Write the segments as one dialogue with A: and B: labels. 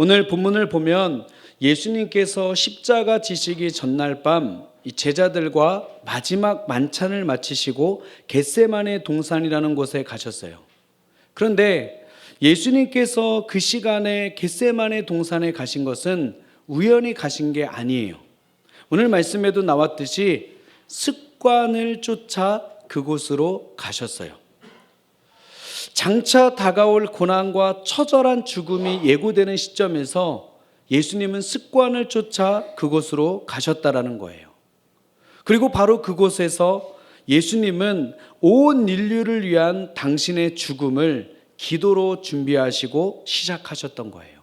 A: 오늘 본문을 보면 예수님께서 십자가 지시기 전날 밤이 제자들과 마지막 만찬을 마치시고 겟세만의 동산이라는 곳에 가셨어요. 그런데 예수님께서 그 시간에 겟세만의 동산에 가신 것은 우연히 가신 게 아니에요. 오늘 말씀에도 나왔듯이 습관을 쫓아 그곳으로 가셨어요. 장차 다가올 고난과 처절한 죽음이 예고되는 시점에서 예수님은 습관을 쫓아 그곳으로 가셨다라는 거예요. 그리고 바로 그곳에서 예수님은 온 인류를 위한 당신의 죽음을 기도로 준비하시고 시작하셨던 거예요.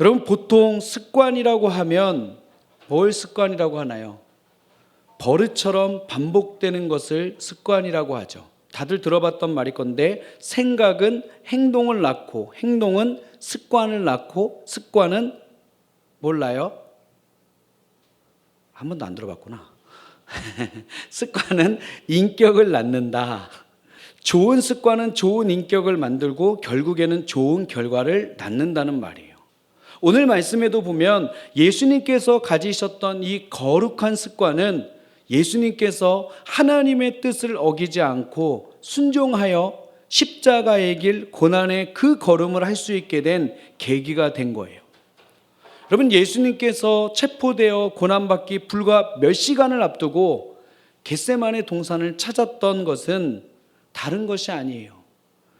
A: 여러분, 보통 습관이라고 하면 뭘 습관이라고 하나요? 버릇처럼 반복되는 것을 습관이라고 하죠. 다들 들어봤던 말일 건데 생각은 행동을 낳고 행동은 습관을 낳고 습관은 몰라요? 한 번도 안 들어봤구나. 습관은 인격을 낳는다. 좋은 습관은 좋은 인격을 만들고 결국에는 좋은 결과를 낳는다는 말이에요. 오늘 말씀에도 보면 예수님께서 가지셨던 이 거룩한 습관은 예수님께서 하나님의 뜻을 어기지 않고 순종하여 십자가의 길 고난의 그 걸음을 할 수 있게 된 계기가 된 거예요. 여러분 예수님께서 체포되어 고난받기 불과 몇 시간을 앞두고 겟세만의 동산을 찾았던 것은 다른 것이 아니에요.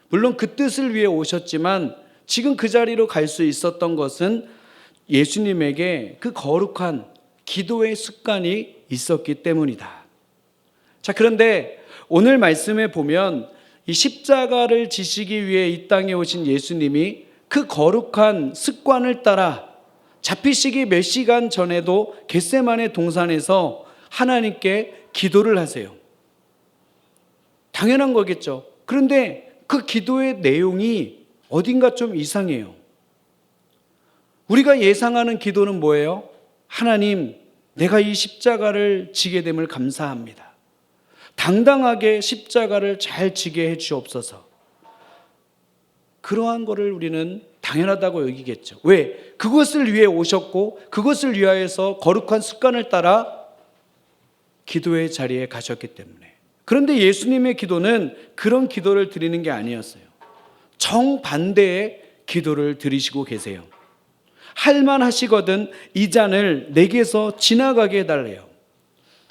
A: 물론 그 뜻을 위해 오셨지만 지금 그 자리로 갈 수 있었던 것은 예수님에게 그 거룩한 기도의 습관이 있었기 때문이다. 자, 그런데 오늘 말씀에 보면 이 십자가를 지시기 위해 이 땅에 오신 예수님이 그 거룩한 습관을 따라 잡히시기 몇 시간 전에도 겟세만의 동산에서 하나님께 기도를 하세요. 당연한 거겠죠. 그런데 그 기도의 내용이 어딘가 좀 이상해요. 우리가 예상하는 기도는 뭐예요? 하나님, 내가 이 십자가를 지게 됨을 감사합니다. 당당하게 십자가를 잘 지게 해 주옵소서. 그러한 거를 우리는 당연하다고 여기겠죠. 왜? 그것을 위해 오셨고 그것을 위하여서 거룩한 습관을 따라 기도의 자리에 가셨기 때문에. 그런데 예수님의 기도는 그런 기도를 드리는 게 아니었어요. 정반대의 기도를 드리시고 계세요. 할만하시거든 이 잔을 내게서 지나가게 해달래요.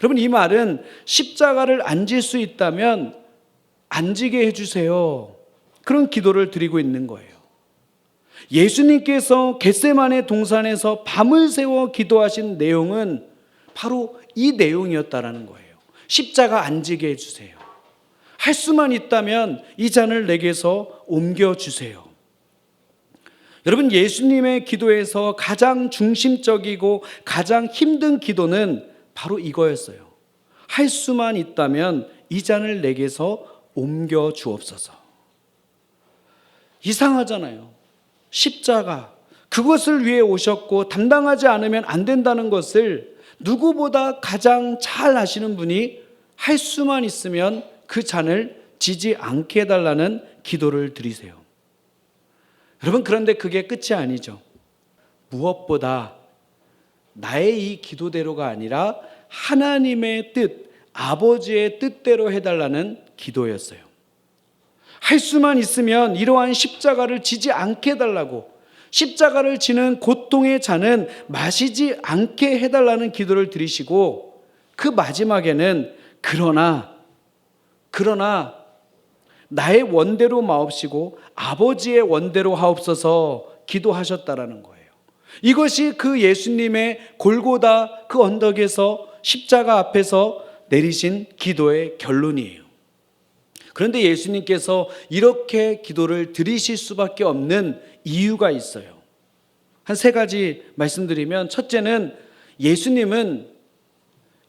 A: 여러분 이 말은 십자가를 안 질 수 있다면 안 지게 해주세요. 그런 기도를 드리고 있는 거예요. 예수님께서 겟세만의 동산에서 밤을 새워 기도하신 내용은 바로 이 내용이었다라는 거예요. 십자가 안 지게 해주세요. 할 수만 있다면 이 잔을 내게서 옮겨 주세요. 여러분 예수님의 기도에서 가장 중심적이고 가장 힘든 기도는 바로 이거였어요. 할 수만 있다면 이 잔을 내게서 옮겨 주옵소서. 이상하잖아요. 십자가 그것을 위해 오셨고 담당하지 않으면 안 된다는 것을 누구보다 가장 잘 아시는 분이 할 수만 있으면 그 잔을 지지 않게 해달라는 기도를 드리세요. 여러분, 그런데 그게 끝이 아니죠. 무엇보다 나의 이 기도대로가 아니라 하나님의 뜻, 아버지의 뜻대로 해달라는 기도였어요. 할 수만 있으면 이러한 십자가를 지지 않게 해달라고, 십자가를 지는 고통의 잔은 마시지 않게 해달라는 기도를 드리시고, 그 마지막에는 그러나, 그러나 나의 원대로 마옵시고 아버지의 원대로 하옵소서 기도하셨다라는 거예요. 이것이 그 예수님의 골고다 그 언덕에서 십자가 앞에서 내리신 기도의 결론이에요. 그런데 예수님께서 이렇게 기도를 드리실 수밖에 없는 이유가 있어요. 한 세 가지 말씀드리면 첫째는 예수님은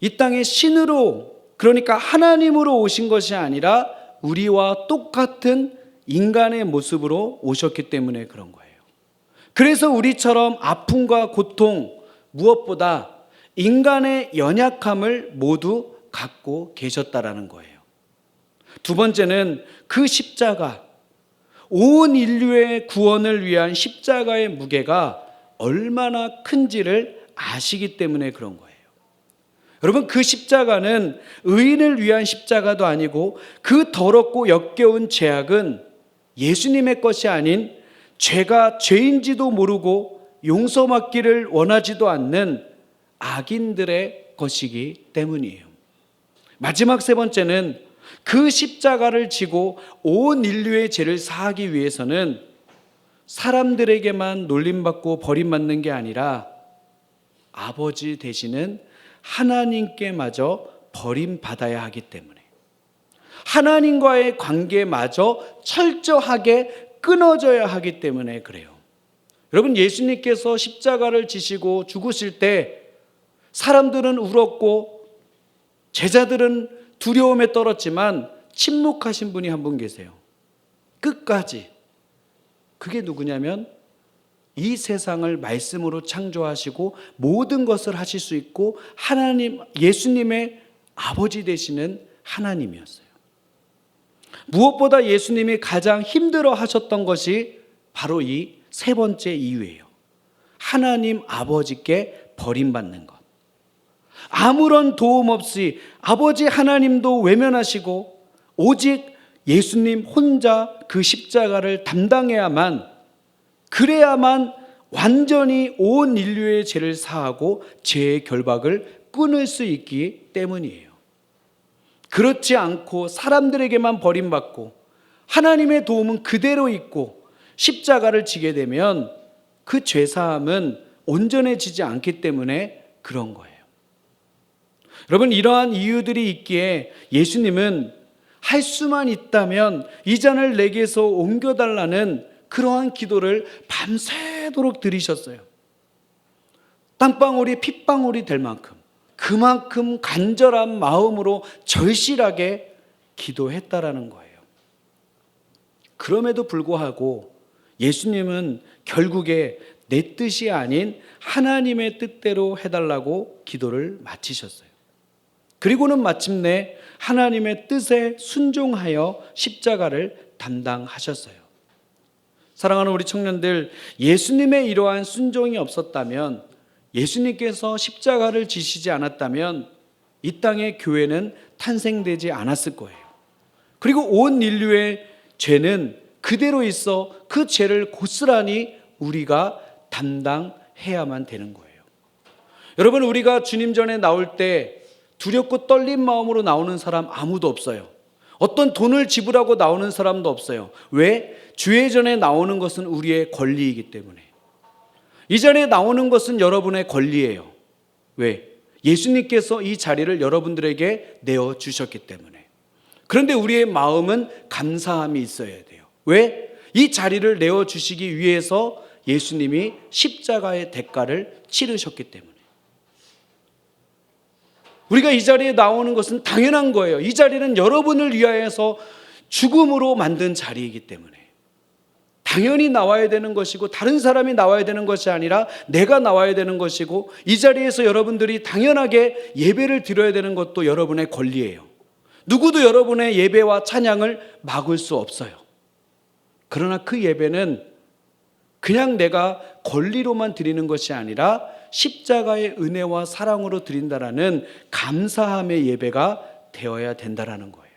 A: 이 땅에 신으로 그러니까 하나님으로 오신 것이 아니라 우리와 똑같은 인간의 모습으로 오셨기 때문에 그런 거예요. 그래서 우리처럼 아픔과 고통, 무엇보다 인간의 연약함을 모두 갖고 계셨다라는 거예요. 두 번째는 그 십자가, 온 인류의 구원을 위한 십자가의 무게가 얼마나 큰지를 아시기 때문에 그런 거예요. 여러분 그 십자가는 의인을 위한 십자가도 아니고 그 더럽고 역겨운 죄악은 예수님의 것이 아닌 죄가 죄인지도 모르고 용서받기를 원하지도 않는 악인들의 것이기 때문이에요. 마지막 세 번째는 그 십자가를 지고 온 인류의 죄를 사하기 위해서는 사람들에게만 놀림받고 버림받는 게 아니라 아버지 되시는 하나님께마저 버림받아야 하기 때문에 하나님과의 관계마저 철저하게 끊어져야 하기 때문에 그래요. 여러분 예수님께서 십자가를 지시고 죽으실 때 사람들은 울었고 제자들은 두려움에 떨었지만 침묵하신 분이 한 분 계세요. 끝까지. 그게 누구냐면 이 세상을 말씀으로 창조하시고 모든 것을 하실 수 있고 하나님 예수님의 아버지 되시는 하나님이었어요. 무엇보다 예수님이 가장 힘들어 하셨던 것이 바로 이 세 번째 이유예요. 하나님 아버지께 버림받는 것. 아무런 도움 없이 아버지 하나님도 외면하시고 오직 예수님 혼자 그 십자가를 담당해야만 그래야만 완전히 온 인류의 죄를 사하고 죄의 결박을 끊을 수 있기 때문이에요. 그렇지 않고 사람들에게만 버림받고 하나님의 도움은 그대로 있고 십자가를 지게 되면 그 죄사함은 온전해지지 않기 때문에 그런 거예요. 여러분, 이러한 이유들이 있기에 예수님은 할 수만 있다면 이 잔을 내게서 옮겨달라는 그러한 기도를 밤새도록 드리셨어요. 땀방울이 핏방울이 될 만큼 그만큼 간절한 마음으로 절실하게 기도했다라는 거예요. 그럼에도 불구하고 예수님은 결국에 내 뜻이 아닌 하나님의 뜻대로 해달라고 기도를 마치셨어요. 그리고는 마침내 하나님의 뜻에 순종하여 십자가를 담당하셨어요. 사랑하는 우리 청년들, 예수님의 이러한 순종이 없었다면, 예수님께서 십자가를 지시지 않았다면, 이 땅의 교회는 탄생되지 않았을 거예요. 그리고 온 인류의 죄는 그대로 있어 그 죄를 고스란히 우리가 담당해야만 되는 거예요. 여러분, 우리가 주님 전에 나올 때 두렵고 떨린 마음으로 나오는 사람 아무도 없어요. 어떤 돈을 지불하고 나오는 사람도 없어요. 왜? 주의 전에 나오는 것은 우리의 권리이기 때문에. 이 자리에 나오는 것은 여러분의 권리예요. 왜? 예수님께서 이 자리를 여러분들에게 내어 주셨기 때문에. 그런데 우리의 마음은 감사함이 있어야 돼요. 왜? 이 자리를 내어 주시기 위해서 예수님이 십자가의 대가를 치르셨기 때문에. 우리가 이 자리에 나오는 것은 당연한 거예요. 이 자리는 여러분을 위하여서 죽음으로 만든 자리이기 때문에. 당연히 나와야 되는 것이고 다른 사람이 나와야 되는 것이 아니라 내가 나와야 되는 것이고 이 자리에서 여러분들이 당연하게 예배를 드려야 되는 것도 여러분의 권리예요. 누구도 여러분의 예배와 찬양을 막을 수 없어요. 그러나 그 예배는 그냥 내가 권리로만 드리는 것이 아니라 십자가의 은혜와 사랑으로 드린다라는 감사함의 예배가 되어야 된다라는 거예요.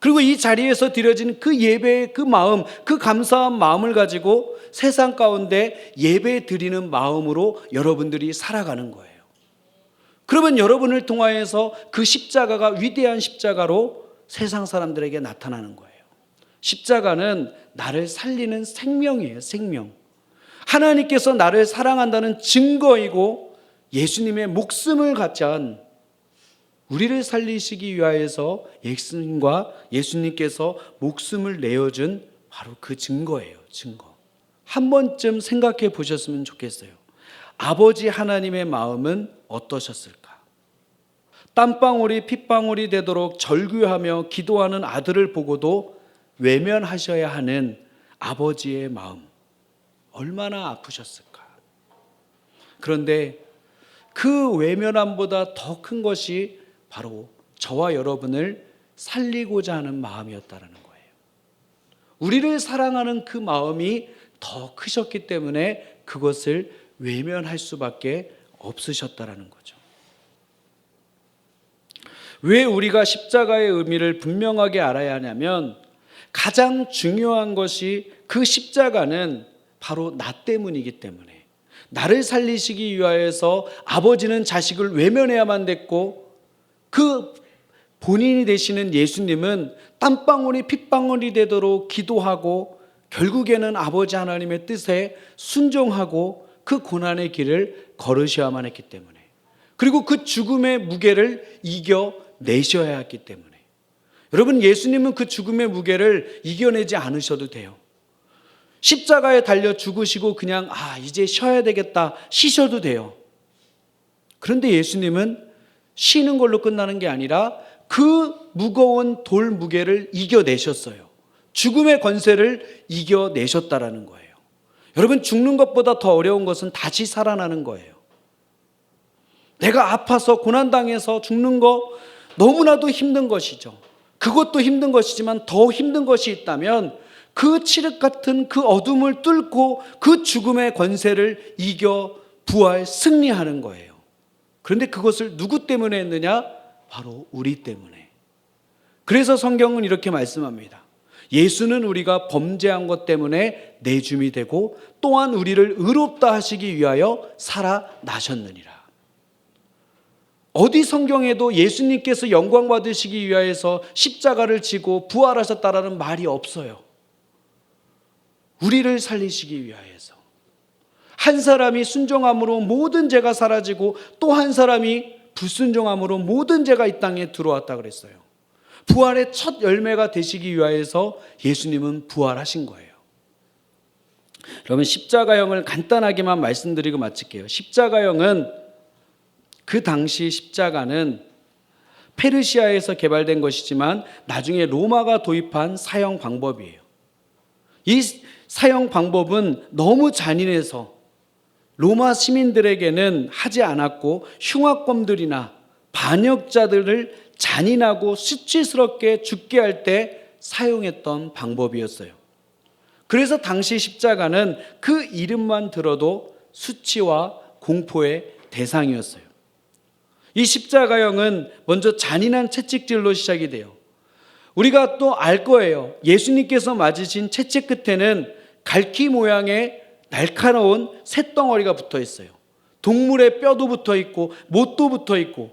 A: 그리고 이 자리에서 드려진 그 예배의 그 마음, 그 감사한 마음을 가지고 세상 가운데 예배 드리는 마음으로 여러분들이 살아가는 거예요. 그러면 여러분을 통하여서 그 십자가가 위대한 십자가로 세상 사람들에게 나타나는 거예요. 십자가는 나를 살리는 생명이에요, 생명. 하나님께서 나를 사랑한다는 증거이고 예수님의 목숨을 갖자한 우리를 살리시기 위하여서 예수님과 예수님께서 목숨을 내어준 바로 그 증거예요, 증거. 한 번쯤 생각해 보셨으면 좋겠어요. 아버지 하나님의 마음은 어떠셨을까? 땀방울이 핏방울이 되도록 절규하며 기도하는 아들을 보고도 외면하셔야 하는 아버지의 마음. 얼마나 아프셨을까? 그런데 그 외면함보다 더 큰 것이 바로 저와 여러분을 살리고자 하는 마음이었다라는 거예요. 우리를 사랑하는 그 마음이 더 크셨기 때문에 그것을 외면할 수밖에 없으셨다라는 거죠. 왜 우리가 십자가의 의미를 분명하게 알아야 하냐면 가장 중요한 것이 그 십자가는 바로 나 때문이기 때문에. 나를 살리시기 위하여서 아버지는 자식을 외면해야만 됐고 그 본인이 되시는 예수님은 땀방울이 핏방울이 되도록 기도하고 결국에는 아버지 하나님의 뜻에 순종하고 그 고난의 길을 걸으셔야만 했기 때문에. 그리고 그 죽음의 무게를 이겨 내셔야 했기 때문에. 여러분 예수님은 그 죽음의 무게를 이겨내지 않으셔도 돼요. 십자가에 달려 죽으시고 그냥 아 이제 쉬어야 되겠다 쉬셔도 돼요. 그런데 예수님은 쉬는 걸로 끝나는 게 아니라 그 무거운 돌 무게를 이겨내셨어요. 죽음의 권세를 이겨내셨다라는 거예요. 여러분 죽는 것보다 더 어려운 것은 다시 살아나는 거예요. 내가 아파서 고난당해서 죽는 거 너무나도 힘든 것이죠. 그것도 힘든 것이지만 더 힘든 것이 있다면 그 칠흑 같은 그 어둠을 뚫고 그 죽음의 권세를 이겨 부활 승리하는 거예요. 그런데 그것을 누구 때문에 했느냐? 바로 우리 때문에. 그래서 성경은 이렇게 말씀합니다. 예수는 우리가 범죄한 것 때문에 내줌이 되고 또한 우리를 의롭다 하시기 위하여 살아나셨느니라. 어디 성경에도 예수님께서 영광 받으시기 위하여서 십자가를 지고 부활하셨다라는 말이 없어요. 우리를 살리시기 위하여서. 한 사람이 순종함으로 모든 죄가 사라지고 또 한 사람이 불순종함으로 모든 죄가 이 땅에 들어왔다 그랬어요. 부활의 첫 열매가 되시기 위하여서 예수님은 부활하신 거예요. 여러분 십자가형을 간단하게만 말씀드리고 마칠게요. 십자가형은 그 당시 십자가는 페르시아에서 개발된 것이지만 나중에 로마가 도입한 사형 방법이에요. 이 사형 방법은 너무 잔인해서 로마 시민들에게는 하지 않았고 흉악범들이나 반역자들을 잔인하고 수치스럽게 죽게 할 때 사용했던 방법이었어요. 그래서 당시 십자가는 그 이름만 들어도 수치와 공포의 대상이었어요. 이 십자가형은 먼저 잔인한 채찍질로 시작이 돼요. 우리가 또 알 거예요. 예수님께서 맞으신 채찍 끝에는 갈퀴 모양의 날카로운 쇳덩어리가 붙어 있어요. 동물의 뼈도 붙어 있고 못도 붙어 있고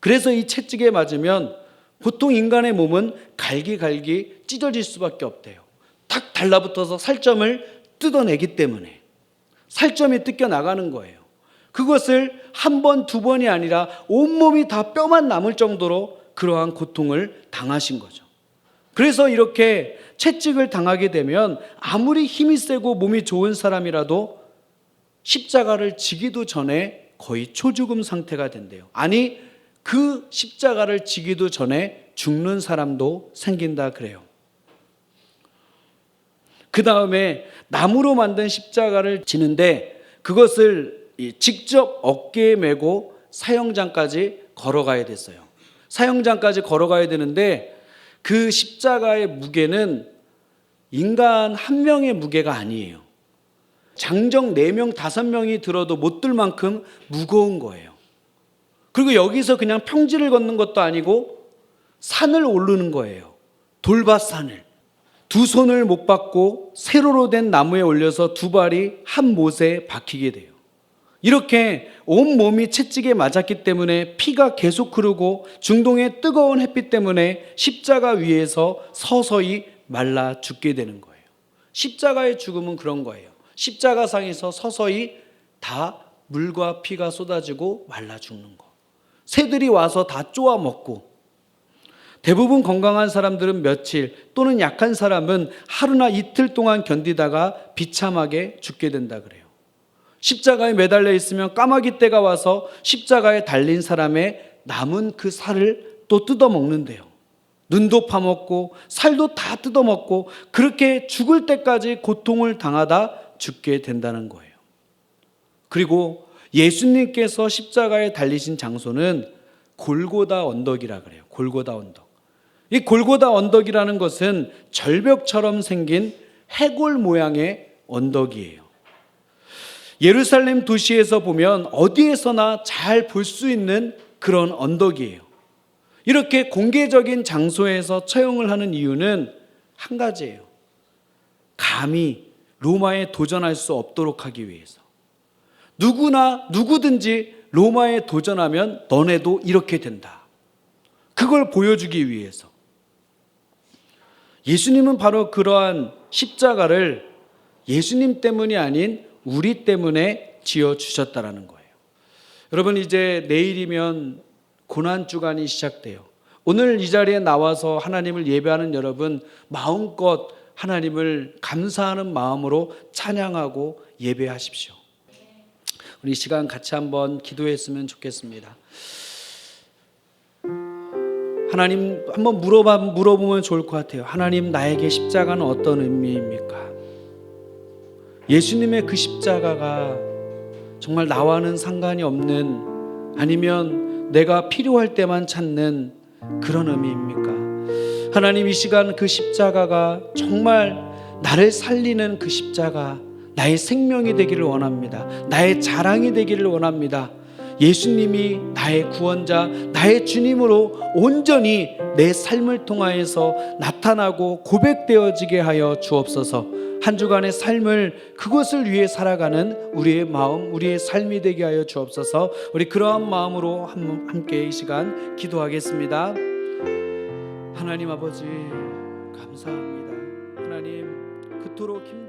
A: 그래서 이 채찍에 맞으면 보통 인간의 몸은 갈기갈기 찢어질 수밖에 없대요. 탁 달라붙어서 살점을 뜯어내기 때문에 살점이 뜯겨 나가는 거예요. 그것을 한 번, 두 번이 아니라 온몸이 다 뼈만 남을 정도로 그러한 고통을 당하신 거죠. 그래서 이렇게 채찍을 당하게 되면 아무리 힘이 세고 몸이 좋은 사람이라도 십자가를 지기도 전에 거의 초죽음 상태가 된대요. 아니, 그 십자가를 지기도 전에 죽는 사람도 생긴다 그래요. 그 다음에 나무로 만든 십자가를 지는데 그것을 직접 어깨에 메고 사형장까지 걸어가야 됐어요. 사형장까지 걸어가야 되는데 그 십자가의 무게는 인간 한 명의 무게가 아니에요. 장정 4명, 5명이 들어도 못 들 만큼 무거운 거예요. 그리고 여기서 그냥 평지를 걷는 것도 아니고 산을 오르는 거예요. 돌밭산을. 두 손을 못 받고 세로로 된 나무에 올려서 두 발이 한 못에 박히게 돼요. 이렇게 온 몸이 채찍에 맞았기 때문에 피가 계속 흐르고 중동의 뜨거운 햇빛 때문에 십자가 위에서 서서히 말라 죽게 되는 거예요. 십자가의 죽음은 그런 거예요. 십자가상에서 서서히 다 물과 피가 쏟아지고 말라 죽는 거. 새들이 와서 다 쪼아 먹고 대부분 건강한 사람들은 며칠 또는 약한 사람은 하루나 이틀 동안 견디다가 비참하게 죽게 된다 그래요. 십자가에 매달려 있으면 까마귀 떼가 와서 십자가에 달린 사람의 남은 그 살을 또 뜯어 먹는데요. 눈도 파먹고 살도 다 뜯어 먹고 그렇게 죽을 때까지 고통을 당하다 죽게 된다는 거예요. 그리고 예수님께서 십자가에 달리신 장소는 골고다 언덕이라 그래요. 골고다 언덕. 이 골고다 언덕이라는 것은 절벽처럼 생긴 해골 모양의 언덕이에요. 예루살렘 도시에서 보면 어디에서나 잘 볼 수 있는 그런 언덕이에요. 이렇게 공개적인 장소에서 처형을 하는 이유는 한 가지예요. 감히 로마에 도전할 수 없도록 하기 위해서. 누구나 누구든지 로마에 도전하면 너네도 이렇게 된다. 그걸 보여주기 위해서. 예수님은 바로 그러한 십자가를 예수님 때문이 아닌 우리 때문에 지어 주셨다라는 거예요. 여러분 이제 내일이면 고난 주간이 시작돼요. 오늘 이 자리에 나와서 하나님을 예배하는 여러분 마음껏 하나님을 감사하는 마음으로 찬양하고 예배하십시오. 우리 이 시간 같이 한번 기도했으면 좋겠습니다. 하나님 한번 물어봐 물어보면 좋을 것 같아요. 하나님 나에게 십자가는 어떤 의미입니까? 예수님의 그 십자가가 정말 나와는 상관이 없는 아니면 내가 필요할 때만 찾는 그런 의미입니까? 하나님 이 시간 그 십자가가 정말 나를 살리는 그 십자가 나의 생명이 되기를 원합니다. 나의 자랑이 되기를 원합니다. 예수님이 나의 구원자, 나의 주님으로 온전히 내 삶을 통하여서 나타나고 고백되어지게 하여 주옵소서. 한 주간의 삶을 그것을 위해 살아가는 우리의 마음, 우리의 삶이 되게 하여 주옵소서. 우리 그러한 마음으로 함- 함께 이 시간 기도하겠습니다. 하나님 아버지 감사합니다. 하나님 그토록 힘들고